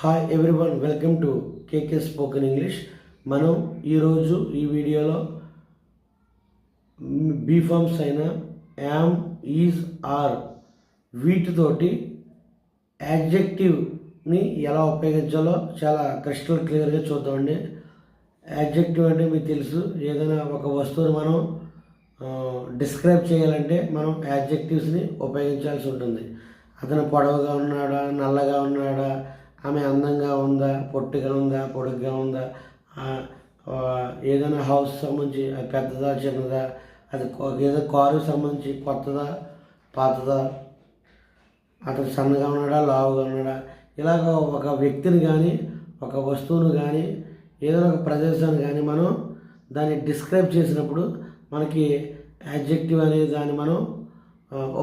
Hi everyone welcome to KK spoken English మనం ఈరోజు ఈ వీడియోలో బీఫామ్స్ అయిన యామ్ ఈజ్ ఆర్ వీటితోటి యాడ్జెక్టివ్ని ఎలా ఉపయోగించాలో చాలా క్రిస్టల్ క్లియర్గా చూద్దామండి. యాడ్జెక్టివ్ అంటే మీకు తెలుసు ఏదైనా ఒక వస్తువుని మనం డిస్క్రైబ్ చేయాలంటే మనం యాడ్జెక్టివ్స్ని ఉపయోగించాల్సి ఉంటుంది. అతను పొడవుగా ఉన్నాడా నల్లగా ఉన్నాడా ఆమె అందంగా ఉందా పొట్టిగా ఉందా పొడుగ్గా ఉందా? ఏదైనా హౌస్ సంబంధించి పెద్దదా చిన్నదా? అది ఏదో కారు సంబంధించి కొత్తదా పాతదా? అతను సన్నగా ఉన్నాడా లావుగా ఉన్నాడా? ఇలాగ ఒక వ్యక్తిని కానీ ఒక వస్తువును కానీ ఏదైనా ఒక ప్రదేశాన్ని కానీ మనం దాన్ని డిస్క్రైబ్ చేసినప్పుడు మనకి యాడ్జెక్టివ్ అనే దాన్ని మనం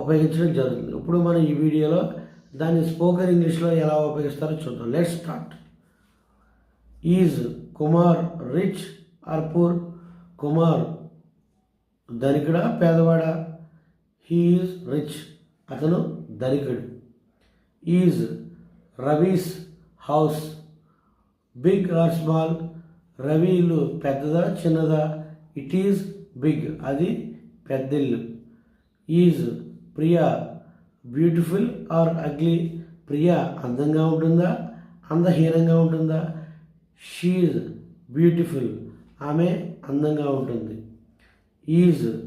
ఉపయోగించడం జరుగుతుంది. ఇప్పుడు మనం ఈ వీడియోలో దాన్ని స్పోకెన్ ఇంగ్లీష్లో ఎలా ఉపయోగిస్తారో చూద్దాం. Let start is Kumar rich or poor Kumar ధనికుడా పేదవాడా? హీఈస్ రిచ్ అతను ధనికుడు is Ravi's house big or small Ravi ఇల్లు పెద్దదా చిన్నదా? ఇట్ ఈజ్ బిగ్ అది పెద్ద ఇల్లు. Is Priya beautiful or ugly Priya అందంగా ఉంటుందా? అందహీనంగా ఉంటుందా? She's beautiful. ఆమె అందంగా ఉంటుంది. Is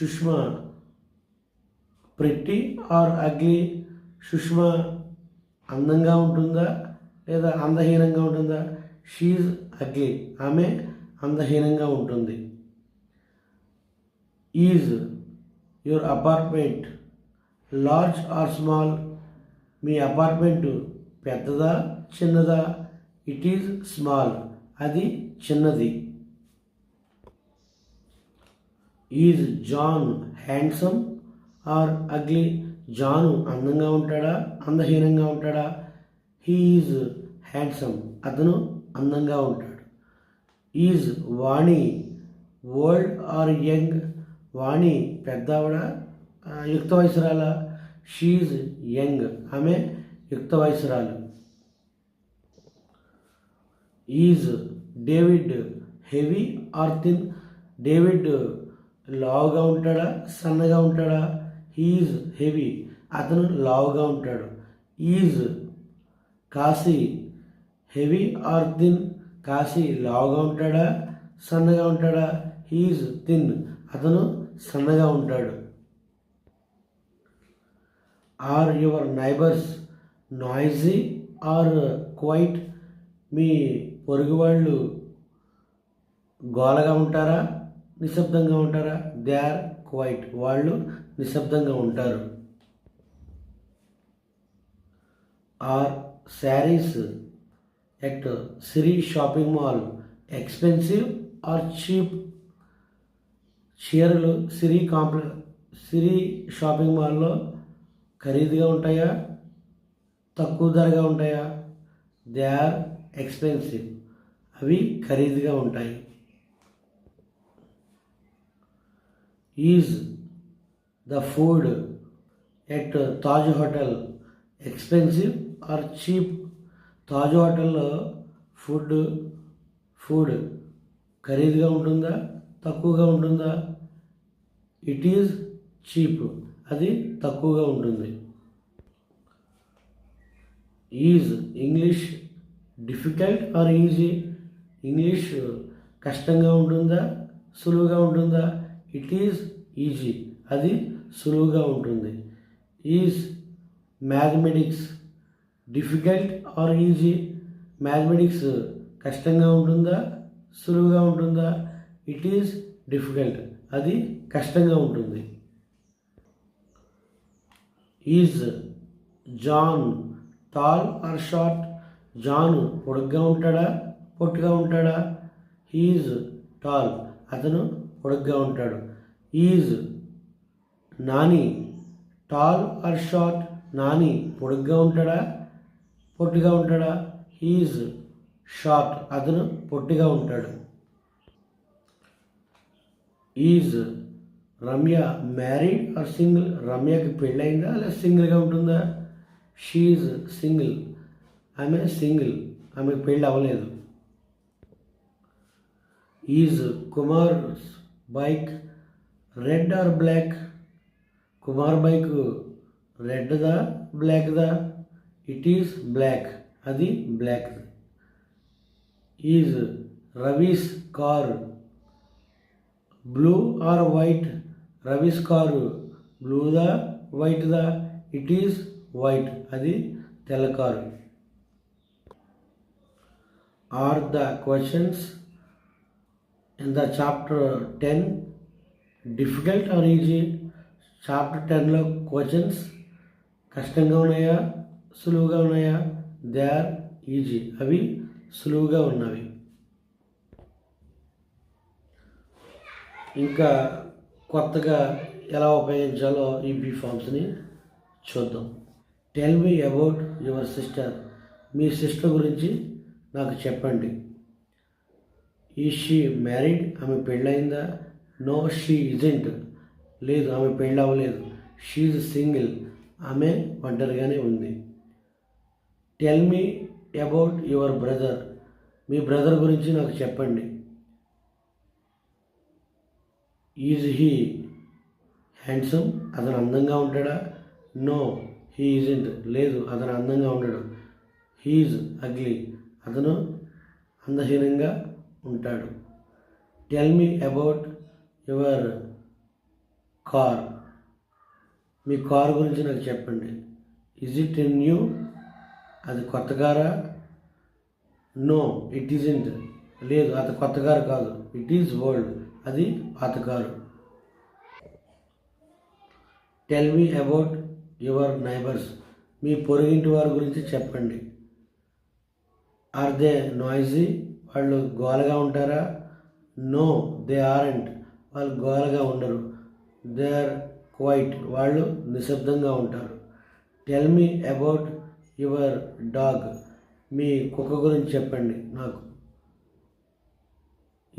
Sushma. Pretty or ugly Sushma అందంగా ఉంటుందా లేదా అందహీనంగా ఉంటుందా? She's ugly. ఆమె అందహీనంగా ఉంటుంది. Is your apartment. Large or small me apartment పెద్దదా చిన్నదా? ఇట్ ఈజ్ స్మాల్ అది చిన్నది. Is John handsome or ugly John అందంగా ఉంటాడా? అందహీనంగా ఉంటాడా? హీ ఈజ్ హ్యాండ్సమ్ అతను అందంగా ఉంటాడు. Is Vani old or young Vani పెద్దవాడా? యుక్త వయసురాల షీజ్ యంగ్. ఆమె యుక్త వయసురాలు. Is David heavy or thin David లావుగా ఉంటాడా? సన్నగా ఉంటాడా? He's heavy. అతను లావుగా ఉంటాడు. Is Kashi heavy or thin Kashi లావుగా ఉంటాడా? సన్నగా ఉంటాడా? He's thin. అతను సన్నగా ఉంటాడు. Are your neighbours noisy or quiet? మీ పొరుగు వాళ్ళు గోలగా ఉంటారా? నిశ్శబ్దంగా ఉంటారా? They are quiet. వాళ్ళు నిశ్శబ్దంగా ఉంటారు. Are saris at Siri shopping mall expensive or cheap? చీరలు సిరి కాంప్లె సిరి షాపింగ్ మాల్లో ఖరీదుగా ఉంటాయా? తక్కువ ధరగా ఉంటాయా? They are expensive. అవి ఖరీదుగా ఉంటాయి. Is the food at Taj hotel expensive or cheap? Taj హోటల్లో ఫుడ్ ఫుడ్ ఖరీదుగా ఉంటుందా? తక్కువగా ఉంటుందా? It is cheap. అది తక్కువగా ఉంటుంది. Is English difficult or easy English కష్టంగా ఉంటుందా? సులువుగా ఉంటుందా? ఇట్ ఈజ్ ఈజీ అది సులువుగా ఉంటుంది. Is mathematics difficult or easy mathematics కష్టంగా ఉంటుందా? సులువుగా ఉంటుందా? ఇట్ ఈజ్ డిఫికల్ట్ అది కష్టంగా ఉంటుంది. Is John tall or short? John పొడుగ్గా ఉంటాడా? పొట్టుగా ఉంటాడా? హీజ్ టాల్ అతను పొడుగ్గా ఉంటాడు. Is Nani tall or short? Nani పొడుగ్గా ఉంటాడా? పొట్టిగా ఉంటాడా? హీజ్ షార్ట్ అతను పొట్టిగా ఉంటాడు. Is Ramya married or single రమ్యకి పెళ్ళయిందా లేదా సింగిల్గా ఉంటుందా? షీఈ్ సింగిల్ ఆమె సింగిల్ ఆమెకు పెళ్ళి అవ్వలేదు. Is Kumar bike red or black Kumar bike రెడ్దా బ్లాక్దా ఇట్ ఈస్ బ్లాక్ అది black is Ravi's car blue or white Ravi's car బ్లూదా? వైట్దా? It is white. అది తెల్ల car are the questions. In the chapter ten. Difficult or easy? Chapter టెన్లో questions కష్టంగా ఉన్నాయా? సులువుగా ఉన్నాయా? They are easy. అవి సులువుగా ఉన్నవి. ఇంకా కొత్తగా ఎలా ఉపయోగించాలో ఈ బీ ఫామ్స్ని చూద్దాం. Tell me about your sister me sister గురించి నాకు చెప్పండి. ఈ షీ మ్యారీడ్ ఆమె పెళ్ళయిందా? నో షీ ఇజెంట్ లేదు ఆమె పెళ్ళి అవ్వలేదు షీజ్ సింగిల్ ఆమె ఒంటరిగానే ఉంది. Tell me about your brother me brother గురించి నాకు చెప్పండి. ఈజ్ హీ హ్యాండ్సమ్ అతను అందంగా ఉంటాడా? నో హీ ఈజెంట్ లేదు అతను అందంగా ఉండడు. హీఈజ్ అగ్లీ అతను అందహీనంగా ఉంటాడు. Tell me about your car me car గురించి నాకు చెప్పండి. ఇజ్ ఇట్ న్యూ అది కొత్త కారా? నో ఇట్ ఈజెంట్ లేదు అది కొత్త కారు కాదు. ఇట్ ఈజ్ ఓల్డ్ అది పాతకారు tell me about your neighbours మీ పొరుగింటి వారి గురించి చెప్పండి. ఆర్ దే నాయిజీ వాళ్ళు గోలగా ఉంటారా? నో దే ఆరెంట్ వాళ్ళు గోలగా ఉండరు. దే ఆర్ క్వైట్ వాళ్ళు నిశ్శబ్దంగా ఉంటారు. Tell me about your dog మీ కుక్క గురించి చెప్పండి నాకు.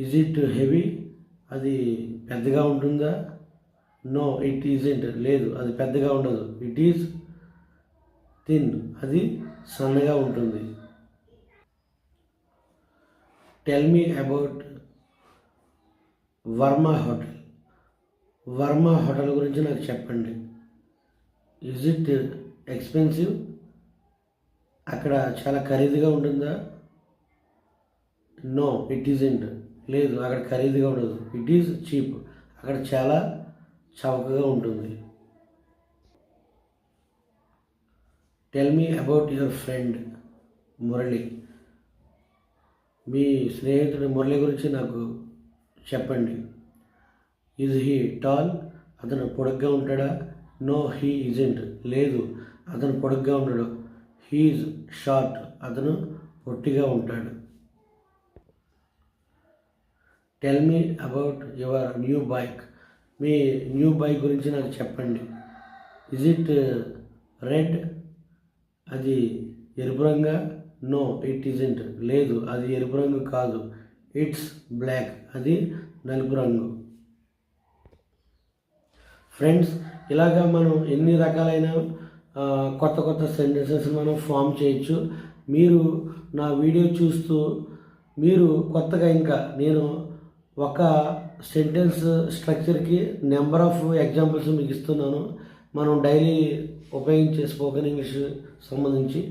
ఇజ్ ఇట్ హెవీ అది పెద్దగా ఉంటుందా? నో ఇట్ ఈజెంట్ లేదు అది పెద్దగా ఉండదు. ఇట్ ఈజ్ థిన్ అది సన్నగా ఉంటుంది. Tell me about Varma hotel Varma hotel గురించి నాకు చెప్పండి. ఇజ్ ఇట్ ఎక్స్పెన్సివ్ అక్కడ చాలా ఖరీదుగా ఉంటుందా? నో ఇట్ ఈజెంట్ లేదు అక్కడ ఖరీదుగా ఉండదు. ఇట్ ఈజ్ చీప్ అక్కడ చాలా చౌకగా ఉంటుంది. Tell me about your friend Murali. మీ స్నేహితుడు మురళి గురించి నాకు చెప్పండి. ఈజ్ హీ టాల్ అతను పొడుగ్గా ఉంటాడా? నో హీ ఇజెంట్ లేదు అతను పొడుగ్గా ఉండడు. హీఈ్ షార్ట్ అతను పొట్టిగా ఉంటాడు. Tell me about your new bike me new bike గురించి నాకు చెప్పండి. ఇజ్ ఇట్ రెడ్ అది ఎరుపు రంగా? నో ఇట్ ఈజెంట్ లేదు అది ఎరుపు రంగు కాదు. ఇట్స్ బ్లాక్ అది నలుపు రంగు. ఫ్రెండ్స్ ఇలాగా మనం ఎన్ని రకాలైన కొత్త కొత్త సెంటెన్సెస్ మనం ఫామ్ చేయొచ్చు. మీరు నా వీడియో చూస్తూ మీరు కొత్తగా ఇంకా నేను ఒక సెంటెన్స్ స్ట్రక్చర్కి నెంబర్ ఆఫ్ ఎగ్జాంపుల్స్ మీకు ఇస్తున్నాను. మనం డైలీ ఉపయోగించే స్పోకెన్ ఇంగ్లీష్ సంబంధించి.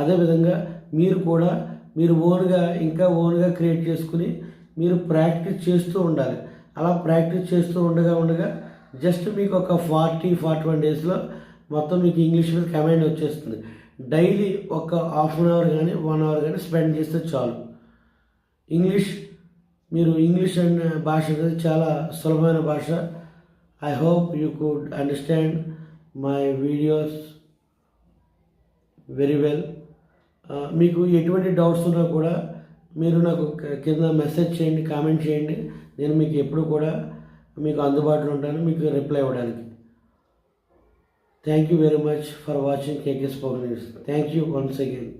అదేవిధంగా మీరు కూడా మీరు ఓన్గా ఇంకా ఓన్గా క్రియేట్ చేసుకుని మీరు ప్రాక్టీస్ చేస్తూ ఉండాలి. అలా ప్రాక్టీస్ చేస్తూ ఉండగా ఉండగా జస్ట్ మీకు ఒక ఫార్టీ ఫార్టీ వన్ డేస్లో మొత్తం మీకు ఇంగ్లీష్ మీద కమాండ్ వచ్చేస్తుంది. డైలీ ఒక హాఫ్ అన్ అవర్ కానీ వన్ అవర్ కానీ స్పెండ్ చేస్తే చాలు. ఇంగ్లీష్ మీరు ఇంగ్లీష్ అనే భాష అనేది చాలా సులభమైన భాష. I hope you could understand my videos very well మీకు ఎటువంటి డౌట్స్ ఉన్నా కూడా మీరు నాకు కింద మెసేజ్ చేయండి కామెంట్ చేయండి. నేను మీకు ఎప్పుడు కూడా మీకు అందుబాటులో ఉంటాను మీకు రిప్లై ఇవ్వడానికి. Thank you very much for watching KKS power news thank you once again